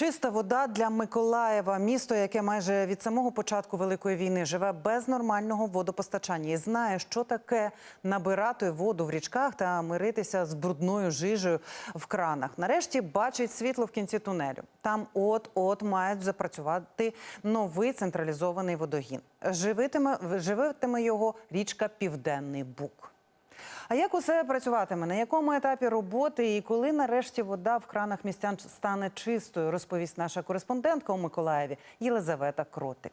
Чиста вода для Миколаєва, місто, яке майже від самого початку великої війни живе без нормального водопостачання і знає, що таке набирати воду в річках та миритися з брудною жижею в кранах. Нарешті бачить світло в кінці тунелю. Там от-от мають запрацювати новий централізований водогін. Живитиме живитиме його річка Південний Буг. А як усе працюватиме? На якому етапі роботи і коли нарешті вода в кранах містян стане чистою, розповість наша кореспондентка у Миколаєві Єлизавета Кротик.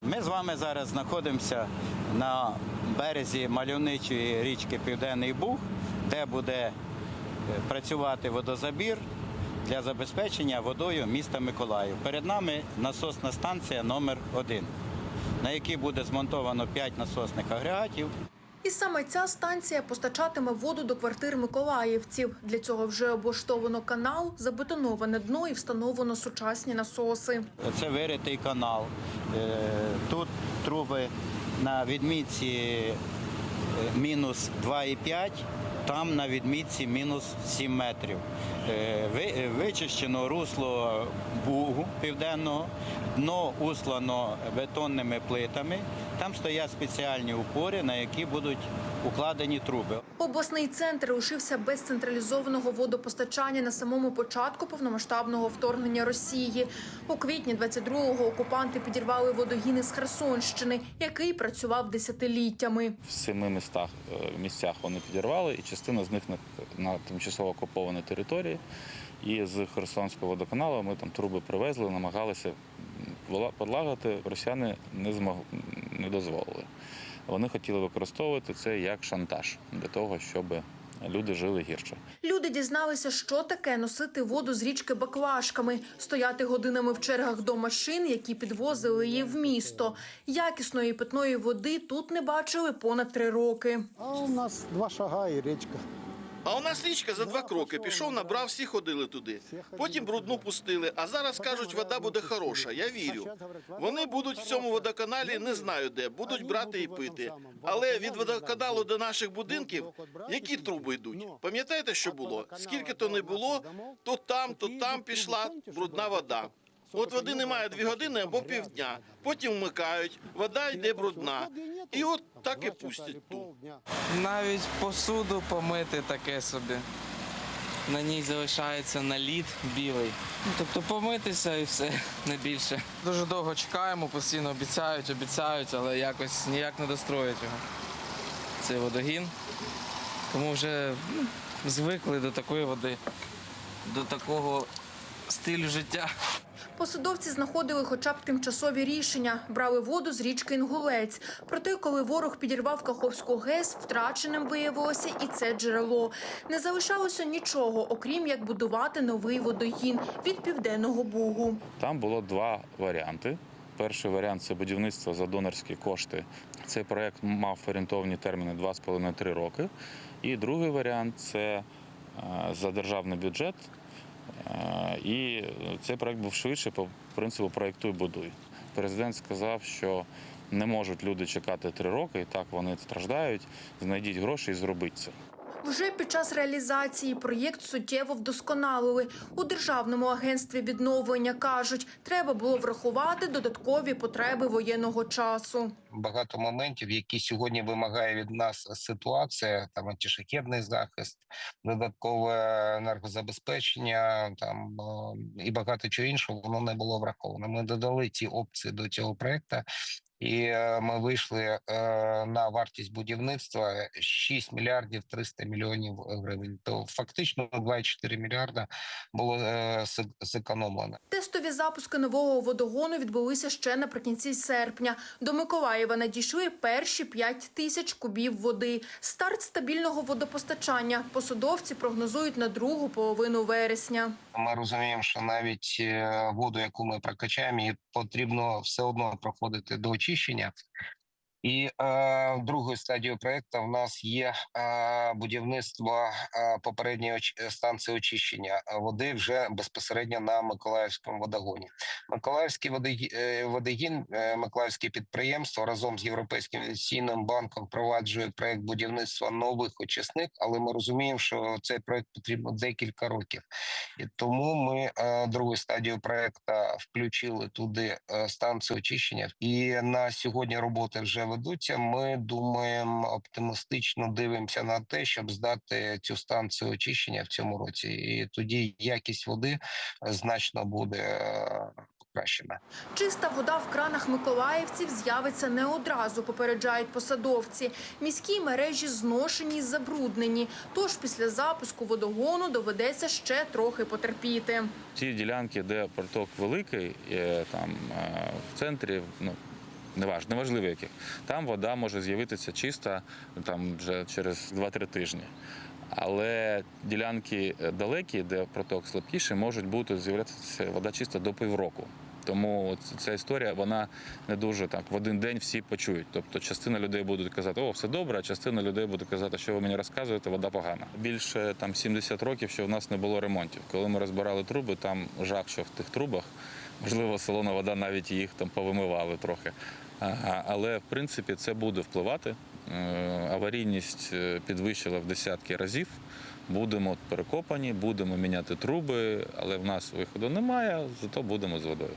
Ми з вами зараз знаходимося на березі мальовничої річки Південний Буг, де буде е, працювати водозабір для забезпечення водою міста Миколаїв. Перед нами насосна станція номер 1 на якій буде змонтовано 5 насосних агрегатів. І саме ця станція постачатиме воду до квартир миколаївців. Для цього вже облаштовано канал, забетоноване дно і встановлено сучасні насоси. Це виритий канал. Е, Тут труби на відмітці е, мінус 2,5, там на відмітці мінус 7 метрів. Е, е, Вичищено русло бугу південного, дно услано бетонними плитами. Там стоять спеціальні упори, на які будуть укладені труби. Обласний центр лишився без централізованого водопостачання на самому початку повномасштабного вторгнення Росії. У квітні 22-го окупанти підірвали водогін з Херсонщини, який працював десятиліттями. в семи містах е, місцях вони підірвали, і частина з них на, на тимчасово окупованій території. І з Херсонського водоканалу ми там труби привезли, намагалися подлагати. Росіяни не змог, не дозволили. Вони хотіли використовувати це як шантаж для того, щоб люди жили гірше. Люди дізналися, що таке носити воду з річки баклажками, стояти годинами в чергах до машин, які підвозили її в місто. Якісної питної води тут не бачили понад три роки. А у нас два шага і річка. А у нас річка за два кроки пішов, набрав, всі ходили туди. Потім брудну пустили. А зараз кажуть, вода буде хороша. Я вірю. Вони будуть в цьому водоканалі, не знаю де, будуть брати і пити. Але від водоканалу до наших будинків які труби йдуть? Пам'ятаєте, що було? Скільки то не було, то там, то там пішла брудна вода. От води немає дві години або півдня. Потім вмикають, вода йде брудна. І от так і пустять ту. Навіть посуду помити таке собі. На ній залишається наліт білий. Ну, тобто помитися і все, не більше. Дуже довго чекаємо, постійно обіцяють, обіцяють, але якось ніяк не достроять його. Цей водогін. Тому вже ну, звикли до такої води, до такого стилю життя. Посадовці знаходили хоча б тимчасові рішення, брали воду з річки Інгулець. Проте, коли ворог підірвав Каховську ГЕС, втраченим виявилося і це джерело. Не залишалося нічого, окрім як будувати новий водогін від південного бугу. Там було два варіанти. Перший варіант це будівництво за донорські кошти. Цей проект мав орієнтовні терміни 2,5-3 роки. І другий варіант це е, за державний бюджет. Е, І цей проект був швидше по принципу проєктуй будуй. Президент сказав, що не можуть люди чекати три роки, і так вони страждають. Знайдіть гроші і зробіть це. Вже під час реалізації проєкт суттєво вдосконалили. У Державному агентстві відновлення кажуть, треба було врахувати додаткові потреби воєнного часу. багато моментів, які сьогодні вимагає від нас ситуація, там антишахедний захист, додаткове енергозабезпечення, там е, і багато чого іншого, воно не було враховано. Ми додали ці опції до цього проекту. І е, ми вийшли е, на вартість будівництва 6 мільярдів 300 мільйонів гривень. То фактично 2,4 мільярда було зек- зекономлено. Тестові запуски нового водогону відбулися ще наприкінці серпня. До Миколаєва надійшли перші 5 тисяч кубів води. Старт стабільного водопостачання посадовці прогнозують на другу половину вересня. Ми розуміємо, що навіть е, воду, яку ми прокачаємо, її потрібно все одно проходити до очищення. І е, другою стадією проекту в нас є е, будівництво е, попередньої оч- станції очищення е, води вже безпосередньо на Миколаївському водогоні. Миколаївський е, водогін, е, Миколаївське підприємство разом з Європейським інвестиційним банком впроваджує проект будівництва нових очисних, але ми розуміємо, що цей проект потрібно декілька років. І тому ми е, другу стадію проекту включили туди е, станцію очищення. І на сьогодні роботи вже ведуться. Ми думаємо оптимістично дивимося на те, щоб здати цю станцію очищення в цьому році. І тоді якість води е, значно буде е, покращена. Чиста вода в кранах миколаївців з'явиться не одразу, попереджають посадовці. Міські мережі зношені й забруднені. Тож після запуску водогону доведеться ще трохи потерпіти. Ті ділянки, де проток великий, е, там в центрі, ну неваж, неважливо яких, там вода може з'явитися чиста там вже через 2-3 тижні. Але ділянки е, далекі, де проток слабкіший, можуть бути з'являтися вода чиста до півроку. Тому ця історія вона не дуже так в один день всі почують. Тобто частина людей будуть казати, о, все добре, а частина людей буде казати, що ви мені розказуєте, вода погана. Більше там 70 років, що в нас не було ремонтів. Коли ми розбирали труби, там жах, що в тих трубах, можливо, солона вода навіть їх там повимивали трохи. Але в принципі це буде впливати. Е, Аварійність е, підвищила в десятки разів. Будемо перекопані, будемо міняти труби, але в нас виходу немає, зато будемо з водою.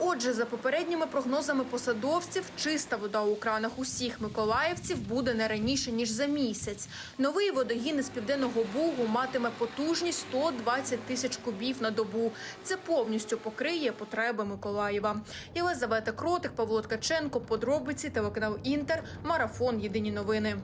Отже, за попередніми прогнозами посадовців, чиста вода у кранах усіх миколаївців буде не раніше ніж за місяць. Новий водогін із південного бугу матиме потужність 120 тисяч кубів на добу. Це повністю покриє потреби Миколаєва. Єлизавета Кротик, Павло Ткаченко, подробиці, телеканал Інтер, марафон. Єдині новини.